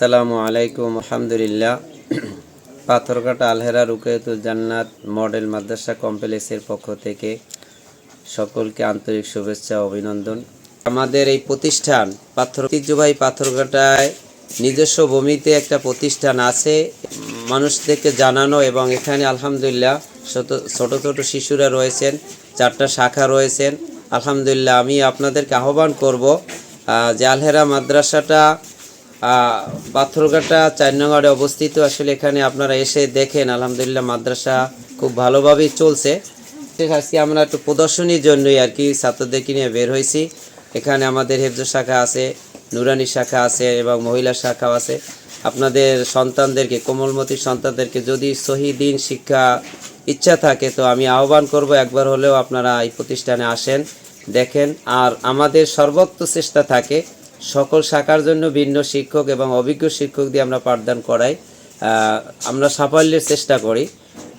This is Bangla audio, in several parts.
আসসালামু আলাইকুম, আলহামদুলিল্লাহ। পাথরঘাটা আলহেরা রুকায়তুল জান্নাত মডেল মাদ্রাসা কমপ্লেক্সের পক্ষ থেকে সকলকে আন্তরিক শুভেচ্ছা অভিনন্দন। আমাদের এই প্রতিষ্ঠান পাথর ঐতিহ্যবাহী পাথরঘাটায় নিজস্ব ভূমিতে একটা প্রতিষ্ঠান আছে। মানুষদেরকে জানানো এবং এখানে আলহামদুলিল্লাহ ছোট ছোট ছোট শিশুরা রয়েছেন, চারটা শাখা রয়েছেন। আলহামদুলিল্লাহ আমি আপনাদেরকে আহ্বান করব যে আলহেরা মাদ্রাসাটা পাথরঘাটা চার নগরে অবস্থিত। আসলে এখানে আপনারা এসে দেখেন, আলহামদুলিল্লাহ মাদ্রাসা খুব ভালোভাবেই চলছে। আজকে আমরা একটু প্রদর্শনীর জন্যই আর কি ছাত্রদেরকে নিয়ে বের হয়েছি। এখানে আমাদের হেফজ শাখা আছে, নুরানি শাখা আছে এবং মহিলা শাখাও আছে। আপনাদের সন্তানদেরকে, কোমলমতি সন্তানদেরকে যদি সহিদিন শিক্ষা ইচ্ছা থাকে, তো আমি আহ্বান করব, একবার হলেও আপনারা এই প্রতিষ্ঠানে আসেন, দেখেন। আর আমাদের সর্বোচ্চ চেষ্টা থাকে সকল শাখার জন্য ভিন্ন শিক্ষক এবং অভিজ্ঞ শিক্ষক দিয়ে আমরা পাঠদান করাই। আমরা সাফল্যের চেষ্টা করি।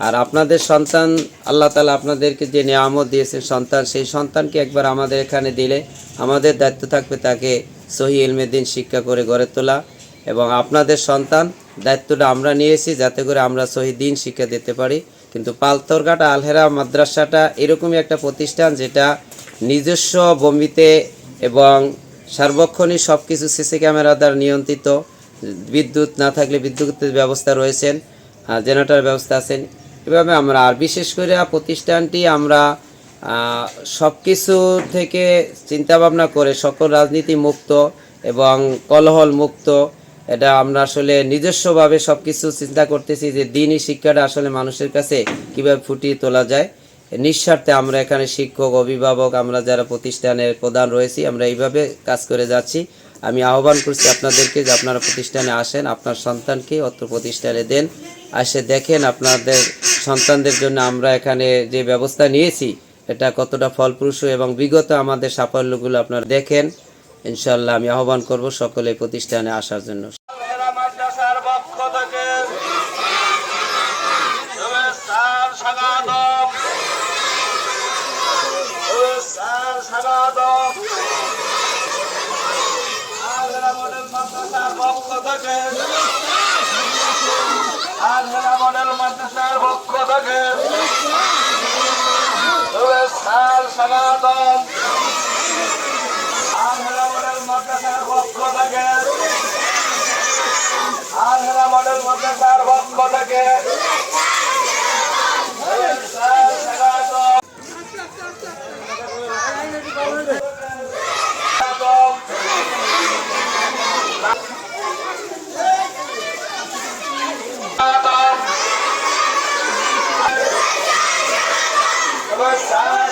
আর আপনাদের সন্তান, আল্লাহ তালা আপনাদেরকে যে নিয়ামত দিয়েছেন সন্তান, সেই সন্তানকে একবার আমাদের এখানে দিলে আমাদের দায়িত্ব থাকবে তাকে সহি ইলমেদিন শিক্ষা করে গড়ে তোলা এবং আপনাদের সন্তান দায়িত্বটা আমরা নিয়েছি যাতে করে আমরা সহি দিন শিক্ষা দিতে পারি। কিন্তু পালতরঘাট আলহেরা মাদ্রাসাটা এরকমই একটা প্রতিষ্ঠান যেটা নিজস্ব ভূমিতে এবং সার্বক্ষণিক সব কিছু সিসি ক্যামেরা দ্বারা নিয়ন্ত্রিত, বিদ্যুৎ না থাকলে বিদ্যুতের ব্যবস্থা রয়েছেন জেনারেটর ব্যবস্থা আছেন এভাবে আমরা, আর বিশেষ করে প্রতিষ্ঠানটি আমরা সব কিছু থেকে চিন্তাভাবনা করে সকল রাজনীতি মুক্ত এবং কলহল মুক্ত, এটা আমরা আসলে নিজস্বভাবে সব কিছু চিন্তা করতেছি যে দিনই শিক্ষাটা আসলে মানুষের কাছে কীভাবে ফুটিয়ে তোলা যায়। নিঃস্বার্থে আমরা এখানে শিক্ষক, অভিভাবক, আমরা যারা প্রতিষ্ঠানের প্রধান রয়েছি, আমরা এইভাবে কাজ করে যাচ্ছি। আমি আহ্বান করছি আপনাদেরকে যে আপনারা প্রতিষ্ঠানে আসেন, আপনার সন্তানকে অত্র প্রতিষ্ঠানে দেন। আসে দেখেন আপনাদের সন্তানদের জন্য আমরা এখানে যে ব্যবস্থা নিয়েছি, এটা কতটা ফলপ্রসূ এবং বিগত আমাদের সাফল্যগুলো আপনারা দেখেন। ইনশাল্লাহ আমি আহ্বান করব সকলে প্রতিষ্ঠানে আসার জন্য। আলহেরা মাদ্রাসার পক্ষ থেকে স্বাগতম আলহেরা মডেল মাদ্রাসার পক্ষ থেকে পক্ষ থেকে শুভেচ্ছার স্বাগতম আলহেরা মডেল মাদ্রাসার পক্ষ থেকে আলহেরা মডেল মাদ্রাসার পক্ষ থেকে